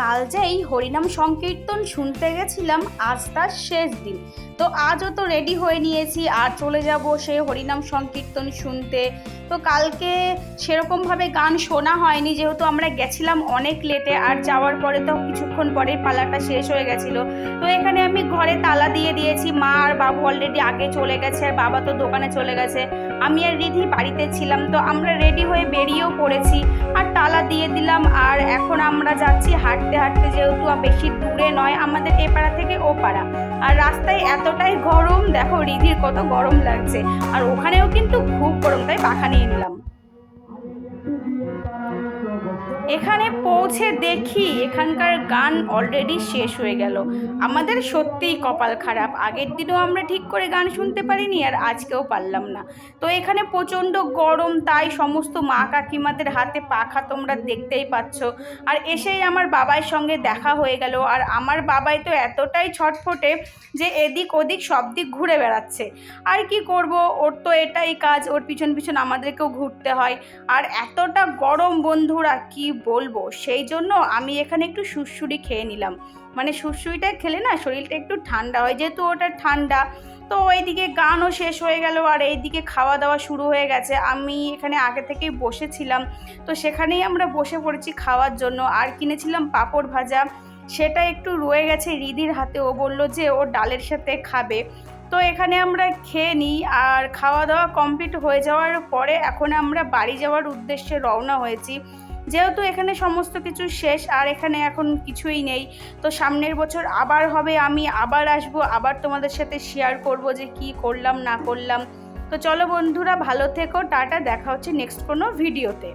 কাল যে এই হরিনাম সংকীর্তন শুনতে গেছিলাম, আজ তার শেষ দিন। তো আজও তো রেডি হয়ে নিয়েছি, আর চলে যাব সে হরিনাম সংকীর্তন শুনতে। তো কালকে সেরকমভাবে গান শোনা হয়নি, যেহেতু আমরা গেছিলাম অনেক লেটে আর যাওয়ার পরে তো কিছুক্ষণ পরে পালাটা শেষ হয়ে গেছিল। তো এখানে আমি ঘরে তালা দিয়ে দিয়েছি, মা আর বাবু অলরেডি আগে চলে গেছে, আর বাবা তো দোকানে চলে গেছে। আমি আর রিধি বাড়িতে ছিলাম, তো আমরা রেডি হয়ে বেরিয়েও পড়েছি, আর তালা দিয়ে দিলাম, আর এখন আমরা যাচ্ছি হাঁটতে হাঁটতে যেহেতু বেশি দূরে নয়, আমাদের এ পাড়া থেকে ও পাড়া। আর রাস্তায় এতটাই গরম, দেখো রিধির কত গরম লাগছে। আর ওখানেও কিন্তু খুব গরম, তাই পাখা নিয়ে নিলাম। এখানে পৌঁছে দেখি এখানকার গান অলরেডি শেষ হয়ে গেল। আমাদের সত্যিই কপাল খারাপ। আগের দিনও আমরা ঠিক করে গান শুনতে পারিনি আর আজকেও পারলাম না। তো এখানে প্রচণ্ড গরম, তাই সমস্ত মা কাকিমাদের হাতে পাখা তোমরা দেখতেই পাচ্ছ। আর এসেই আমার বাবার সঙ্গে দেখা হয়ে গেল। আর আমার বাবাই তো এতটাই ছটফটে যে এদিক ওদিক সব দিক ঘুরে বেড়াচ্ছে। আর কি করব? ওর তো এটাই কাজ। ওর পিছন পিছন আমাদেরকেও ঘুরতে হয়। আর এতটা গরম বন্ধুরা, কি বলব, সেই জন্য আমি এখানে একটু সুরসুরি খেয়ে নিলাম। মানে সুরসুরিটা খেলে না শরীরটা একটু ঠান্ডা হয়, যেহেতু ওটা ঠান্ডা, তো ওইদিকে গানও শেষ হয়ে গেল আর এইদিকে খাওয়া দাওয়া শুরু হয়ে গেছে। আমি এখানে আগে থেকেই বসেছিলাম, তো সেখানেই আমরা বসে পড়েছি খাওয়ার জন্য। আর কিনেছিলাম পাঁপড় ভাজা, সেটা একটু রয়ে গেছে রিদির হাতে। ও বলল যে ও ডালের সাথে খাবে। তো এখানে আমরা খেয়ে নিই আর খাওয়া দাওয়া কমপ্লিট হয়ে যাওয়ার পরে এখন আমরা বাড়ি যাওয়ার উদ্দেশ্যে রওনা হয়েছি। যেহেতু এখানে সমস্ত কিছু শেষ আর এখানে এখন কিছুই নেই, তো সামনের বছর আবার হবে, আমি আবার আসব, আবার তোমাদের সাথে শেয়ার করব যে কি করলাম, না করলাম। তো চলো বন্ধুরা ভালো থেকো, টাটা, দেখা হচ্ছে নেক্সট কোনো ভিডিওতে